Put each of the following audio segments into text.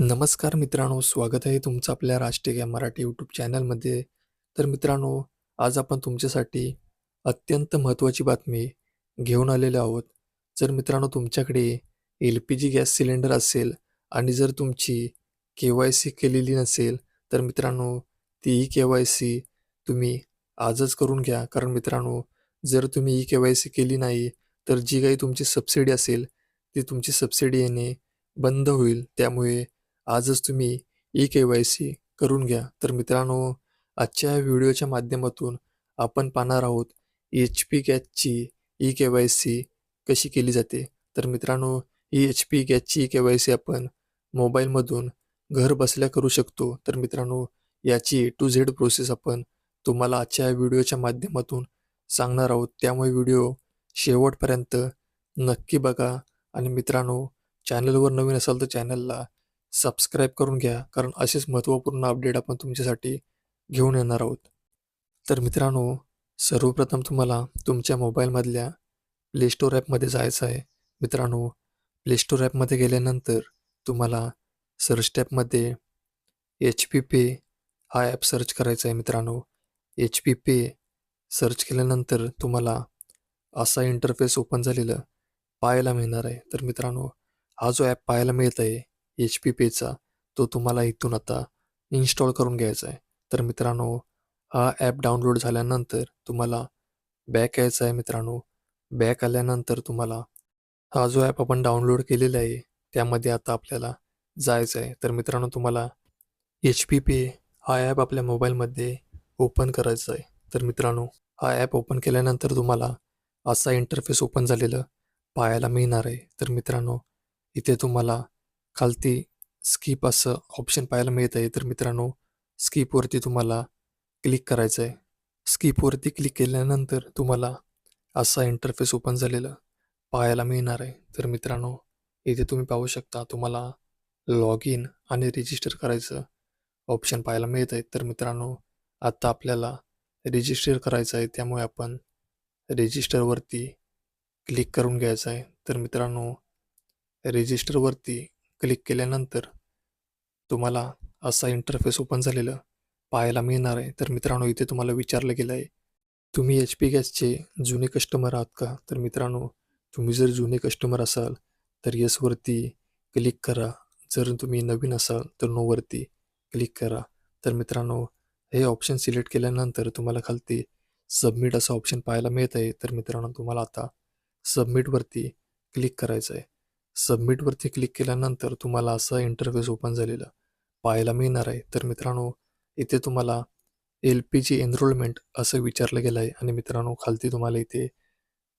नमस्कार मित्रांनो, स्वागत आहे तुमचं आपल्या राष्ट्रीय मराठी यूट्यूब चॅनलमध्ये. तर मित्रांनो, आज आपण तुमच्यासाठी अत्यंत महत्त्वाची बातमी घेऊन आलेलो आहोत. जर मित्रांनो तुमच्याकडे एल-पी-जी गॅस सिलेंडर असेल आणि जर तुमची के-वाय-सी केलेली नसेल, तर मित्रांनो ती ई-के-वाय-सी तुम्ही आजच करून घ्या. कारण मित्रांनो, जर तुम्ही ई-के-वाय-सी केली नाही, तर जी काही तुमची सबसिडी असेल, ती तुमची सबसिडी येणे बंद होईल. त्यामुळे आजच तुम्ही ई-के-वाय-सी करून घ्या. तर मित्रांनो, आजच्या या व्हिडिओच्या माध्यमातून आपण पाहणार आहोत एच-पी गॅसची ई-के-वाय-सी कशी केली जाते. तर मित्रांनो, ही एच-पी गॅसची ई-के-वाय-सी आपण मोबाईलमधून घर बसल्या करू शकतो. तर मित्रांनो, याची ए टू झेड प्रोसेस आपण तुम्हाला आजच्या या व्हिडिओच्या माध्यमातून सांगणार आहोत. त्यामुळे व्हिडिओ शेवटपर्यंत नक्की बघा आणि मित्रांनो, चॅनलवर नवीन असाल तर चॅनलला सबस्क्राईब करून घ्या. कारण असेच महत्त्वपूर्ण अपडेट आपण तुमच्यासाठी घेऊन येणार आहोत. तर मित्रांनो, सर्वप्रथम तुम्हाला तुमच्या मोबाईलमधल्या प्ले स्टोअर ॲपमध्ये जायचं आहे. मित्रांनो, प्ले स्टोअर ॲपमध्ये गेल्यानंतर तुम्हाला सर्च टॅपमध्ये एच-पी पे हा ॲप सर्च करायचा आहे मित्रांनो. एच-पी पे सर्च केल्यानंतर तुम्हाला असा इंटरफेस ओपन झालेलं पाहायला मिळणार आहे. तर मित्रांनो, हा जो ॲप पाहायला मिळत आहे एच-पी पेचा, तो तुम्हाला इथून आता इन्स्टॉल करून घ्यायचा आहे. तर मित्रांनो, हा ॲप डाउनलोड झाल्यानंतर तुम्हाला बॅक यायचा आहे मित्रांनो. बॅक आल्यानंतर तुम्हाला हा जो ॲप आपण डाउनलोड केलेला आहे, त्यामध्ये आता आपल्याला जायचं आहे. तर मित्रांनो, तुम्हाला एच-पी पे हा ॲप आपल्या मोबाईलमध्ये ओपन करायचा आहे. तर मित्रांनो, हा ॲप ओपन केल्यानंतर तुम्हाला असा इंटरफेस ओपन झालेलं पाहायला मिळणार आहे. तर मित्रांनो, इथे तुम्हाला खालती स्किप असं ऑप्शन पाहायला मिळत आहे. तर मित्रांनो, स्किपवरती तुम्हाला क्लिक करायचं आहे. स्किपवरती क्लिक केल्यानंतर तुम्हाला असा इंटरफेस ओपन झालेलं पाहायला मिळणार आहे. तर मित्रांनो, इथे तुम्ही पाहू शकता तुम्हाला लॉग इन आणि रजिस्टर करायचं ऑप्शन पाहायला मिळत आहे. तर मित्रांनो, आत्ता आपल्याला रजिस्टर करायचं आहे. त्यामुळे आपण रजिस्टरवरती क्लिक करून घ्यायचं आहे. तर मित्रांनो, रजिस्टरवरती क्लिक केल्यानंतर तुम्हाला असा इंटरफेस ओपन झालेलं पाहायला मिळणार आहे. तर मित्रांनो, इथे तुम्हाला विचारलं गेलं आहे, तुम्ही एच पी गॅसचे जुने कस्टमर आहात का? तर मित्रांनो, तुम्ही जर जुने कस्टमर असाल तर यसवरती क्लिक करा. जर तुम्ही नवीन असाल तर नोवरती क्लिक करा. तर मित्रांनो, हे ऑप्शन सिलेक्ट केल्यानंतर तुम्हाला खालती सबमिट असं ऑप्शन पाहायला मिळत आहे. तर मित्रांनो, तुम्हाला आता सबमिटवरती क्लिक करायचं आहे. सबमिटवरती क्लिक केल्यानंतर तुम्हाला असा इंटरफेस ओपन झालेला पाहायला मिळणार आहे. तर मित्रांनो, इथे तुम्हाला एल-पी-जी एनरोलमेंट असं विचारलं गेलं आहे आणि मित्रांनो, खालती तुम्हाला इथे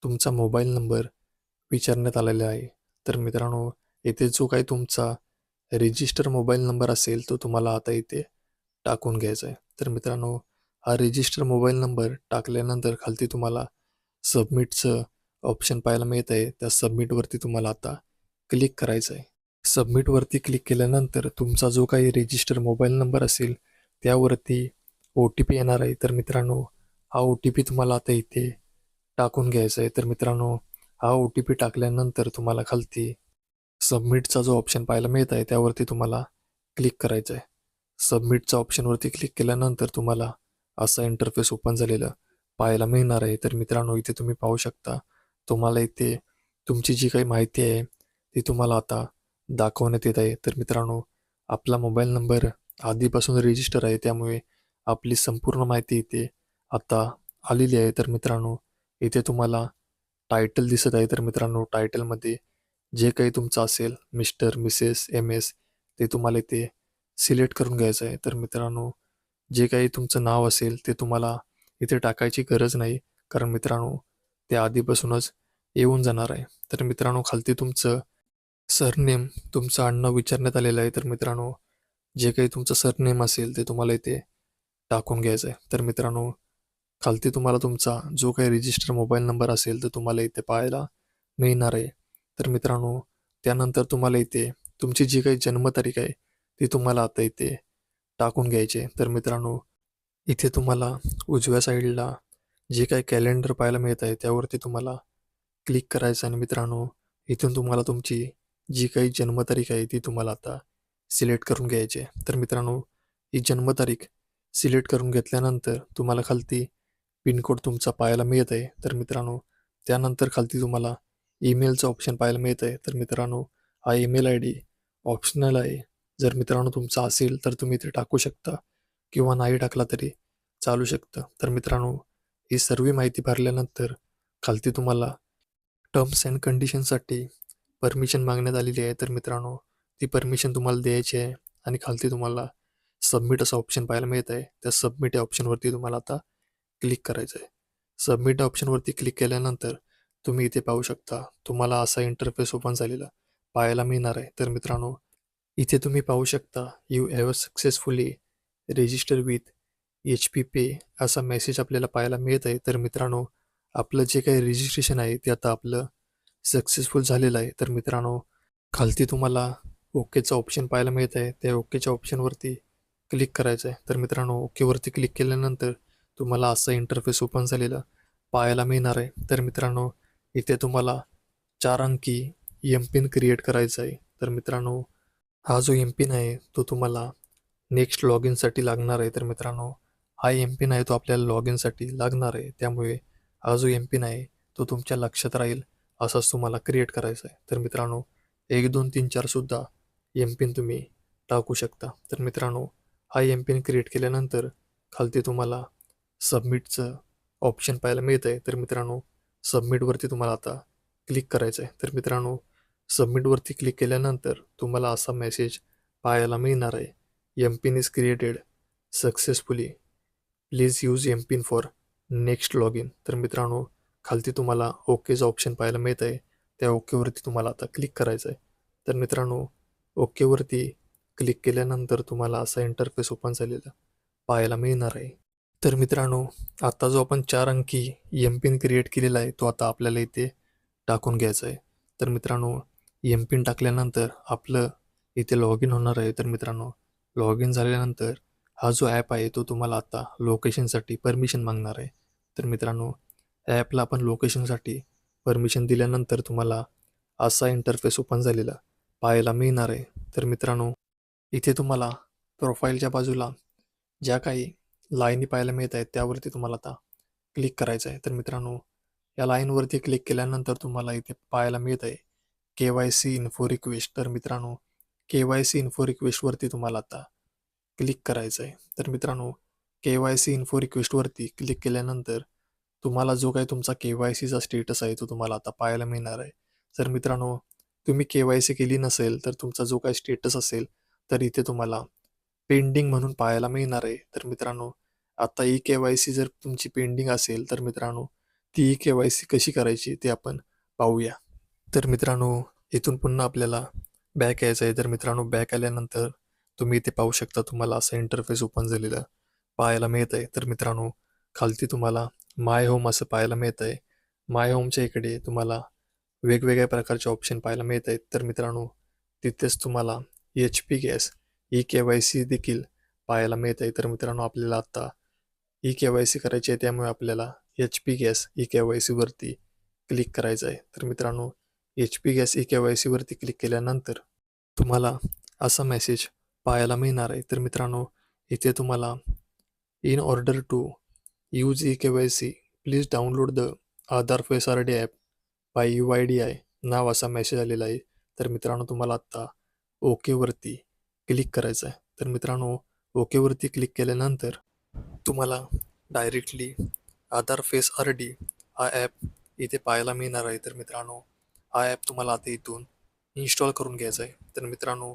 तुमचा मोबाईल नंबर विचारण्यात आलेला आहे. तर मित्रांनो, इथे जो काही तुमचा रजिस्टर मोबाईल नंबर असेल, तो तुम्हाला आता इथे टाकून घ्यायचा आहे. तर मित्रांनो, हा रजिस्टर मोबाईल नंबर टाकल्यानंतर खालती तुम्हाला सबमिटचं ऑप्शन पाहायला मिळत आहे. त्या सबमिटवरती तुम्हाला आता क्लिक करायचं आहे. सबमिटवरती क्लिक केल्यानंतर तुमचा जो काही रजिस्टर मोबाईल नंबर असेल, त्यावरती ओ-टी-पी येणार आहे. तर मित्रांनो, हा ओ-टी-पी तुम्हाला आता इथे टाकून घ्यायचा आहे. तर मित्रांनो, हा ओ-टी-पी टाकल्यानंतर तुम्हाला खालती सबमिटचा जो ऑप्शन पाहायला मिळत आहे, त्यावरती तुम्हाला क्लिक करायचं आहे. सबमिटच्या ऑप्शनवरती क्लिक केल्यानंतर तुम्हाला असा इंटरफेस ओपन झालेलं पाहायला मिळणार आहे. तर मित्रांनो, इथे तुम्ही पाहू शकता, तुम्हाला इथे तुमची जी काही माहिती आहे, ती तुम्हाला आता दाखवण्यात येत आहे. तर मित्रांनो, आपला मोबाईल नंबर आधीपासून रजिस्टर आहे, त्यामुळे आपली संपूर्ण माहिती इथे आता आलेली आहे. तर मित्रांनो, इथे तुम्हाला टायटल दिसत आहे. तर मित्रांनो, टायटलमध्ये जे काही तुमचं असेल, मिस्टर, मिसेस, एम-एस, ते तुम्हाला इथे सिलेक्ट करून घ्यायचं आहे. तर मित्रांनो, जे काही तुमचं नाव असेल, ते तुम्हाला इथे टाकायची गरज नाही. कारण मित्रांनो, ते आधीपासूनच येऊन जाणार आहे. तर मित्रांनो, खालती तुमचं सरनेम, तुमचं आडनाव विचारण्यात आलेलं आहे. तर मित्रांनो, जे काही तुमचं सरनेम असेल, ते तुम्हाला इथे टाकून घ्यायचं आहे. तर मित्रांनो, खालती तुम्हाला तुमचा जो काही रजिस्टर मोबाईल नंबर असेल, तर तुम्हाला इथे पाहायला मिळणार आहे. तर मित्रांनो, त्यानंतर तुम्हाला इथे तुमची जी काही जन्मतारीख आहे, ती तुम्हाला आता इथे टाकून घ्यायची आहे. तर मित्रांनो, इथे तुम्हाला उजव्या साईडला जे काही कॅलेंडर पाहायला मिळत आहे, त्यावरती तुम्हाला क्लिक करायचं आणि मित्रांनो, इथून तुम्हाला तुमची जी काही जन्मतारीख आहे, ती तुम्हाला आता सिलेक्ट करून घ्यायची आहे. तर मित्रांनो ही जन्मतारीख सिलेक्ट करून घेतल्यानंतर तुम्हाला खालती पिनकोड तुमचा पाहायला मिळत आहे. तर मित्रांनो त्यानंतर खालती तुम्हाला ईमेलचं ऑप्शन पाहायला मिळत आहे. तर मित्रांनो हा ईमेल आय डी ऑप्शनल आहे. जर मित्रांनो तुमचा असेल तर तुम्ही ते टाकू शकता किंवा नाही टाकला तरी चालू शकतं. तर मित्रांनो ही सर्व माहिती भरल्यानंतर खालती तुम्हाला टर्म्स अँड कंडिशनसाठी परमिशन मागण्यात आलेली आहे. तर मित्रांनो ती परमिशन तुम्हाला द्यायची आहे आणि खालती तुम्हाला सबमिट असं ऑप्शन पाहायला मिळत आहे. त्या सबमिट या ऑप्शनवरती तुम्हाला आता क्लिक करायचं आहे. सबमिट ऑप्शनवरती क्लिक केल्यानंतर तुम्ही इथे पाहू शकता तुम्हाला असा इंटरफेस ओपन झालेला पाहायला मिळणार आहे. तर मित्रांनो इथे तुम्ही पाहू शकता you have successfully register with H P pay असा मेसेज आपल्याला पाहायला मिळत आहे. तर मित्रांनो आपलं जे काही रजिस्ट्रेशन आहे ते आता आपलं सक्सेसफुल झालेला आहे. तर मित्रांनो खालती तुम्हाला ओकेचं ऑप्शन पाहायला मिळत आहे. त्या ओकेच्या ऑप्शनवरती क्लिक करायचं आहे. तर मित्रांनो ओकेवरती क्लिक केल्यानंतर तुम्हाला असं इंटरफेस ओपन झालेलं पाहायला मिळणार आहे. तर मित्रांनो इथे तुम्हाला चार अंकी एम पिन क्रिएट करायचा आहे. तर मित्रांनो हा जो एम पिन आहे तो तुम्हाला नेक्स्ट लॉग इनसाठी लागणार आहे. तर मित्रांनो हा एम पिन आहे तो आपल्याला लॉग इनसाठी लागणार आहे. त्यामुळे हा जो एम पिन आहे तो तुमच्या लक्षात राहील. असाच तुम्हाला क्रिएट करायचा आहे. तर मित्रांनो एक दोन तीन चारसुद्धा एम पिन तुम्ही टाकू शकता. तर मित्रांनो हा एम पिन क्रिएट केल्यानंतर खालती तुम्हाला सबमिटचं ऑप्शन पाहायला मिळतं आहे तर मित्रांनो सबमिटवरती तुम्हाला आता क्लिक करायचं आहे तर मित्रांनो सबमिटवरती क्लिक केल्यानंतर तुम्हाला असा मेसेज पाहायला मिळणार आहे. M PIN is created successfully please use M PIN for next log in तर मित्रांनो खालती तुम्हाला ओकेचं ऑप्शन पाहायला मिळत आहे त्या ओकेवरती तुम्हाला आता क्लिक करायचं आहे तर मित्रांनो ओकेवरती क्लिक केल्यानंतर तुम्हाला असा इंटरफेस ओपन झालेला पाहायला मिळणार आहे. तर मित्रांनो आता जो आपण चार अंकी एम पिन क्रिएट केलेला आहे तो आता आपल्याला इथे टाकून घ्यायचा आहे तर मित्रांनो एम पिन टाकल्यानंतर आपलं इथे लॉग इन होणार आहे. तर मित्रांनो लॉग इन झाल्यानंतर हा जो ॲप आहे तो तुम्हाला आता लोकेशनसाठी परमिशन मागणार आहे. तर मित्रांनो ॲपला आपण लोकेशनसाठी परमिशन दिल्यानंतर तुम्हाला असा इंटरफेस ओपन झालेला पाहायला मिळणार आहे. तर मित्रांनो इथे तुम्हाला प्रोफाईलच्या बाजूला ज्या काही लाईनी पाहायला मिळत आहेत त्यावरती तुम्हाला आता क्लिक करायचं आहे. तर मित्रांनो या लाईनवरती क्लिक केल्यानंतर तुम्हाला इथे पाहायला मिळत आहे K Y C info request तर मित्रांनो के वाय सी इन्फो रिक्वेस्टवरती तुम्हाला आता क्लिक करायचं आहे. तर मित्रांनो के वाय सी इन्फो रिक्वेस्टवरती क्लिक केल्यानंतर तुम्हाला जो काही तुमचा के वाय सीचा स्टेटस आहे तो तुम्हाला आता पाहायला मिळणार आहे. जर मित्रांनो तुम्ही के वाय सी केली नसेल तर तुमचा जो काही स्टेटस असेल तर इथे तुम्हाला पेंडिंग म्हणून पाहायला मिळणार आहे. तर मित्रांनो आता ई के वाय सी जर तुमची पेंडिंग असेल तर मित्रांनो ती ई के वाय सी कशी करायची ते आपण पाहूया. तर मित्रांनो इथून पुन्हा आपल्याला बॅक यायचं आहे. तर मित्रांनो बॅक आल्यानंतर तुम्ही इथे पाहू शकता तुम्हाला असं इंटरफेस ओपन झालेलं पाहायला मिळत आहे तर मित्रांनो खालती तुम्हाला माय होम असं पाहायला मिळत आहे माय होमच्या इकडे तुम्हाला वेगवेगळ्या प्रकारचे ऑप्शन पाहायला मिळत आहेत तर मित्रांनो तिथेच तुम्हाला H P gas E K Y C देखील पाहायला मिळत आहे तर मित्रांनो आपल्याला आत्ता ई के वाय सी करायची आहे त्यामुळे आपल्याला H P gas E K Y सीवरती click करायचं आहे. तर मित्रांनो H P gas E K Y सीवरती click केल्यानंतर तुम्हाला असा मेसेज पाहायला मिळणार आहे. तर मित्रांनो इथे तुम्हाला in order to use E K Y C. Please download the Aadhaar face R D app by U I D A. I असा मेसेज आलेला आहे. तर मित्रांनो तुम्हाला आत्ता ओकेवरती क्लिक करायचं आहे. तर मित्रांनो ओकेवरती क्लिक केल्यानंतर तुम्हाला directly Aadhaar face R D हा ॲप इथे पाहायला मिळणार आहे. तर मित्रांनो हा ॲप तुम्हाला आता इथून इन्स्टॉल करून घ्यायचा आहे. तर मित्रांनो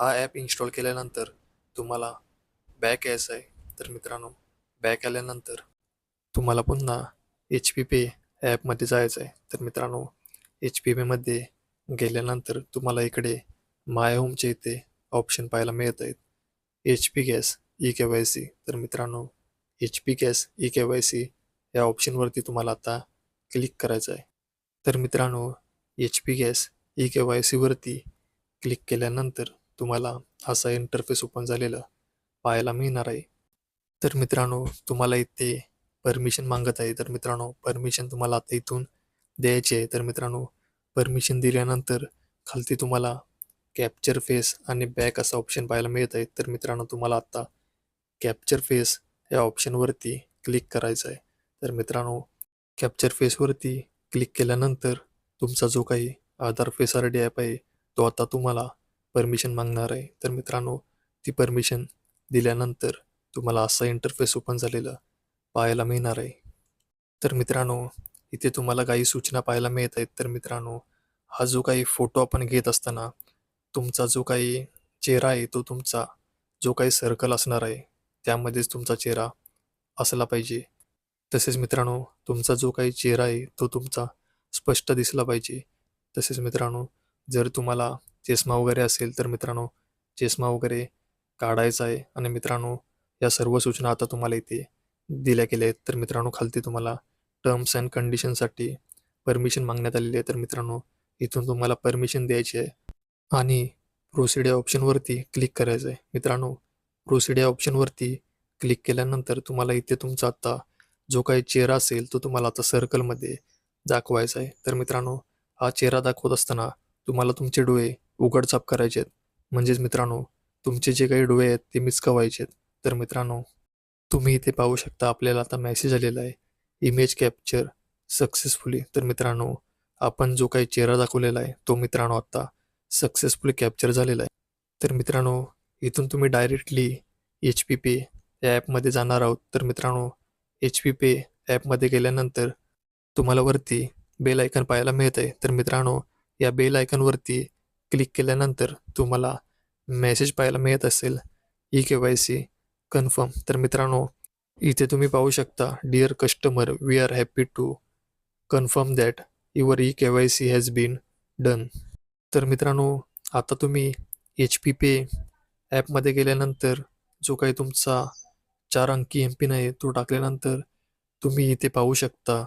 हा ॲप इन्स्टॉल केल्यानंतर तुम्हाला बॅक यायचं आहे. तर मित्रांनो बॅक आल्यानंतर तुम्हाला पुन्हा एच पी पे ॲपमध्ये जायचं आहे तर मित्रांनो एच पी पेमध्ये गेल्यानंतर तुम्हाला इकडे माय होमचे इथे ऑप्शन पाहायला मिळत आहेत H P gas E K Y C तर मित्रांनो H P gas E K Y C या ऑप्शनवरती तुम्हाला आता क्लिक करायचं आहे तर मित्रांनो H P gas E K Y सीवरती click केल्यानंतर तुम्हाला असा इंटरफेस ओपन झालेलं पाहायला मिळणार आहे. तर मित्रांनो तुम्हाला इथे परमिशन मागत आहे. तर मित्रांनो परमिशन तुम्हाला आता इथून द्यायची आहे. तर मित्रांनो परमिशन दिल्यानंतर खालती तुम्हाला कॅप्चर फेस आणि बॅक असा ऑप्शन पाहायला मिळत आहे. तर मित्रांनो तुम्हाला आत्ता कॅप्चर फेस या ऑप्शनवरती क्लिक करायचं आहे. तर मित्रांनो कॅप्चर फेसवरती क्लिक केल्यानंतर तुमचा जो काही Aadhaar face R D app आहे तो आता तुम्हाला परमिशन मागणार आहे. तर मित्रांनो ती परमिशन दिल्यानंतर तुम्हाला असा इंटरफेस ओपन झालेला पाहायला मिळणार आहे. तर मित्रांनो इथे तुम्हाला काही सूचना पाहायला मिळत आहेत. तर मित्रांनो हा जो काही फोटो आपण घेत असताना तुमचा जो काही चेहरा आहे तो तुमचा जो काही सर्कल असणार आहे त्यामध्येच तुमचा चेहरा असला पाहिजे. तसेच मित्रांनो तुमचा जो काही चेहरा आहे तो तुमचा स्पष्ट दिसला पाहिजे. तसेच मित्रांनो जर तुम्हाला चष्मा वगैरे असेल तर मित्रांनो चष्मा वगैरे काढायचा आहे. आणि मित्रांनो या सर्व सूचना आता तुम्हाला इथे दिल्या गेल्या आहेत. तर मित्रांनो खालती तुम्हाला टर्म्स अँड कंडिशनसाठी परमिशन मागण्यात आलेली आहे. तर मित्रांनो इथून तुम्हाला परमिशन द्यायची आहे आणि प्रोसीड या ऑप्शनवरती क्लिक करायचं आहे. मित्रांनो प्रोसीड या ऑप्शनवरती क्लिक केल्यानंतर तुम्हाला इथे तुमचा आता जो काही चेहरा असेल तो तुम्हाला आता सर्कलमध्ये दाखवायचा आहे. तर मित्रांनो हा चेहरा दाखवत असताना तुम्हाला तुमचे डोळे उघडचाप करायचे आहेत. म्हणजेच मित्रांनो तुमचे जे काही डोळे आहेत ते मिचकवायचे आहेत. तर मित्रांनो तुम्ही इथे पाहू शकता आपल्याला आता मेसेज आलेला आहे. इमेज कॅप्चर सक्सेसफुली तर मित्रांनो आपण जो काही चेहरा दाखवलेला आहे तो मित्रांनो आता सक्सेसफुली कॅप्चर झालेला आहे. तर मित्रांनो इथून तुम्ही डायरेक्टली एच पी पे या ॲपमध्ये जाणार आहोत. तर मित्रांनो एच पी पे ॲपमध्ये गेल्यानंतर तुम्हाला वरती बेल आयकन पाहायला मिळत आहे. तर मित्रांनो या बेल आयकनवरती क्लिक केल्यानंतर तुम्हाला मेसेज पाहायला मिळत असेल. E K Y C confirm तर मित्रांनो इथे तुम्ही पाहू शकता dear customer we are happy to confirm that your E K Y C has been done तर मित्रांनो आता तुम्ही एच पी पे ॲपमध्ये गेल्यानंतर जो काही तुमचा चार अंकी एम पिन आहे तो टाकल्यानंतर तुम्ही इथे पाहू शकता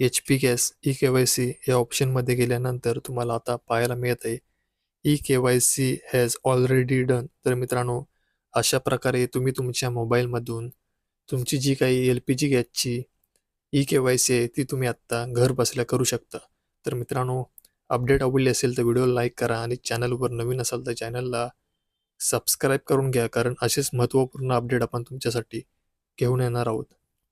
H P gas E K Y C या ऑप्शनमध्ये गेल्यानंतर तुम्हाला आता पाहायला मिळत आहे E K Y C has already done तर मित्रांनो अशा प्रकारे तुम्ही तुमच्या मोबाईलमधून तुमची जी काही एल पी जी गॅसची ई के वाय सी आहे ती तुम्ही आत्ता घर बसल्या करू शकता. तर मित्रांनो अपडेट आवडली असेल तर व्हिडिओला लाईक करा आणि चॅनलवर नवीन असाल तर चॅनलला सबस्क्राईब करून घ्या कारण असेच महत्त्वपूर्ण अपडेट आपण तुमच्यासाठी घेऊन येणार आहोत.